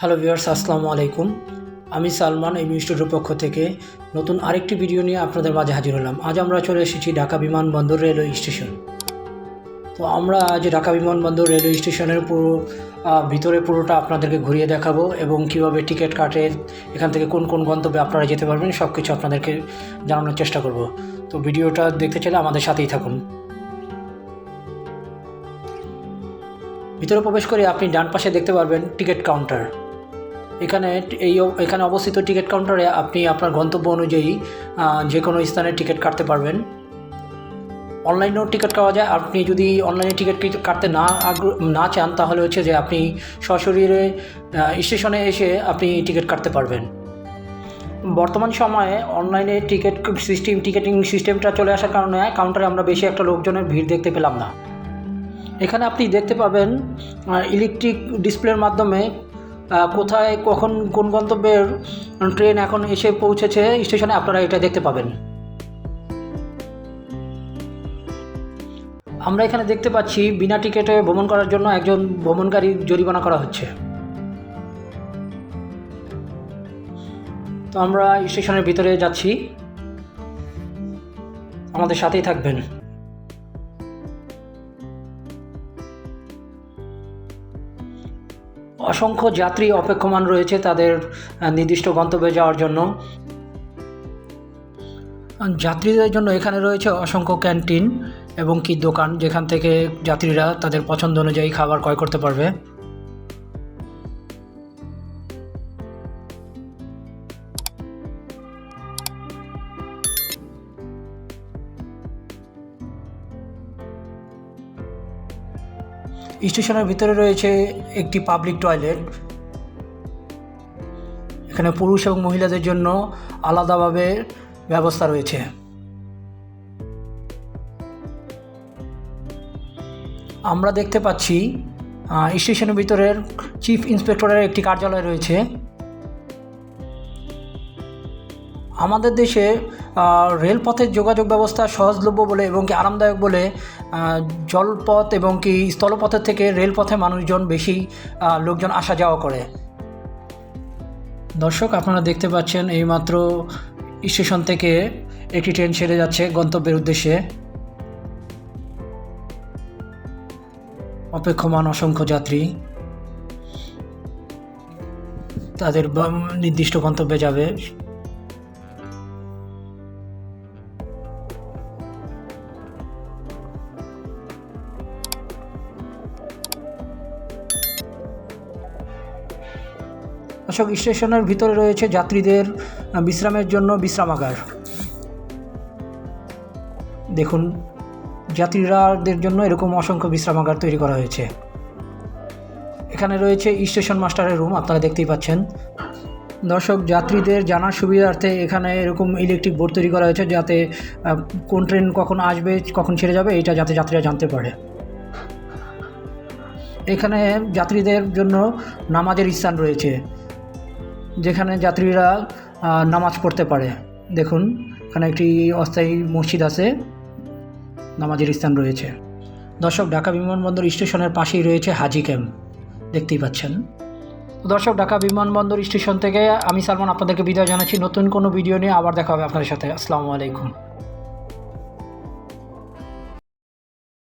Hello viewers, আসসালামু আলাইকুম। আমি সালমান, এই স্টুডিওর পক্ষ থেকে নতুন আরেকটি ভিডিও নিয়ে আপনাদের মাঝে হাজির হলাম। আজ আমরা চলে এসেছি ঢাকা বিমানবন্দর রেলওয়ে স্টেশন। তো আমরা আজ ঢাকা বিমানবন্দর রেলওয়ে স্টেশনের পুরো ভিতরে পুরোটা আপনাদেরকে ঘুরিয়ে দেখাবো এবং কীভাবে টিকিট কাটে, এখান থেকে কোন কোন গন্তব্যে আপনারা যেতে পারবেন সব কিছু আপনাদেরকে জানানোর চেষ্টা করব। তো ভিডিওটা দেখতে চাইলে আমাদের সাথেই থাকুন। ভিতরে প্রবেশ করে আপনি ডান পাশে দেখতে পারবেন টিকিট কাউন্টার। এখানে এই এখানে অবস্থিত টিকিট কাউন্টারে আপনি আপনার গন্তব্য অনুযায়ী যে কোনো স্থানে টিকিট কাটতে পারবেন। অনলাইনেও টিকিট পাওয়া যায়। আপনি যদি অনলাইনে টিকিট কাটতে না আগ্রহ না চান, তাহলে হচ্ছে যে আপনি সশরীরে স্টেশনে এসে আপনি টিকিট কাটতে পারবেন। বর্তমান সময়ে অনলাইনে টিকিট সিস্টেম টিকিটিং সিস্টেমটা চলে আসার কারণে কাউন্টারে আমরা বেশি একটা লোকজনের ভিড় দেখতে পেলাম না। এখানে আপনি দেখতে পাবেন ইলেকট্রিক ডিসপ্লের মাধ্যমে কোথায়, কখন, কোন গন্তব্যের ট্রেন এখন এসে পৌঁছেছে, স্টেশনে আপনারা এটা দেখতে পাবেন। আমরা এখানে দেখতে পাচ্ছি, বিনা টিকিটে ভ্রমণ করার জন্য একজন ভ্রমণকারী জরিমানা করা হচ্ছে। তো আমরা স্টেশনের ভিতরে যাচ্ছি। আমাদের সাথেই থাকবেন। অসংখ্য যাত্রী অপেক্ষমান রয়েছে তাদের নির্দিষ্ট গন্তব্যে যাওয়ার জন্য। যাত্রীদের জন্য এখানে রয়েছে অসংখ্য ক্যান্টিন এবং কি দোকান, যেখান থেকে যাত্রীরা তাদের পছন্দ অনুযায়ী খাবার ক্রয় করতে পারবে। স্টেশনের ভিতরে রয়েছে একটি পাবলিক টয়লেট এখানে পুরুষ এবং মহিলাদের জন্য আলাদাভাবে ব্যবস্থা রয়েছে। আমরা দেখতে পাচ্ছি স্টেশনের ভিতরের চিফ ইন্সপেক্টরের একটি কার্যালয় রয়েছে। আমাদের দেশে রেলপথের যোগাযোগ ব্যবস্থা সহজলভ্য বলে এবং কি আরামদায়ক বলে জলপথ এবং কি স্থলপথের থেকে রেলপথে মানুষজন বেশি লোকজন আসা যাওয়া করে। দর্শক, আপনারা দেখতে পাচ্ছেন এইমাত্র স্টেশন থেকে একটি ট্রেন ছেড়ে যাচ্ছে গন্তব্যের উদ্দেশ্যে। অপেক্ষমান অসংখ্য যাত্রী। তাদের নির্দিষ্ট গন্তব্যে যাবে। অশোক স্টেশনের ভিতরে রয়েছে যাত্রীদের বিশ্রামের জন্য বিশ্রামাগার। দেখুন, যাত্রীরাদের জন্য এরকম অসংখ্য বিশ্রামাগার তৈরি করা হয়েছে। এখানে রয়েছে স্টেশন মাস্টারের রুম, আপনারা দেখতেই পাচ্ছেন। দর্শক, যাত্রীদের জানার সুবিধার্থে এখানে এরকম ইলেকট্রিক বোর্ড তৈরি করা হয়েছে যাতে কোন ট্রেন কখন আসবে, কখন ছেড়ে যাবে, এটা যাতে যাত্রীরা জানতে পারে। এখানে যাত্রীদের জন্য নামাজের স্থান রয়েছে। যেখানে যাত্রীরা নামাজ পড়তে পারে। দেখুন, এখানে একটি অস্থায়ী মসজিদ আছে। নামাজের স্থান রয়েছে। দর্শক, ঢাকা বিমানবন্দর স্টেশনের পাশেই রয়েছে হাজি ক্যাম্প। দেখতেই পাচ্ছেন। দর্শক, ঢাকা বিমানবন্দর স্টেশন থেকে আমি সালমান আপনাদেরকে বিদায় জানাচ্ছি। নতুন কোনো ভিডিও নিয়ে আবার দেখা হবে আপনাদের সাথে। আসসালামু আলাইকুম।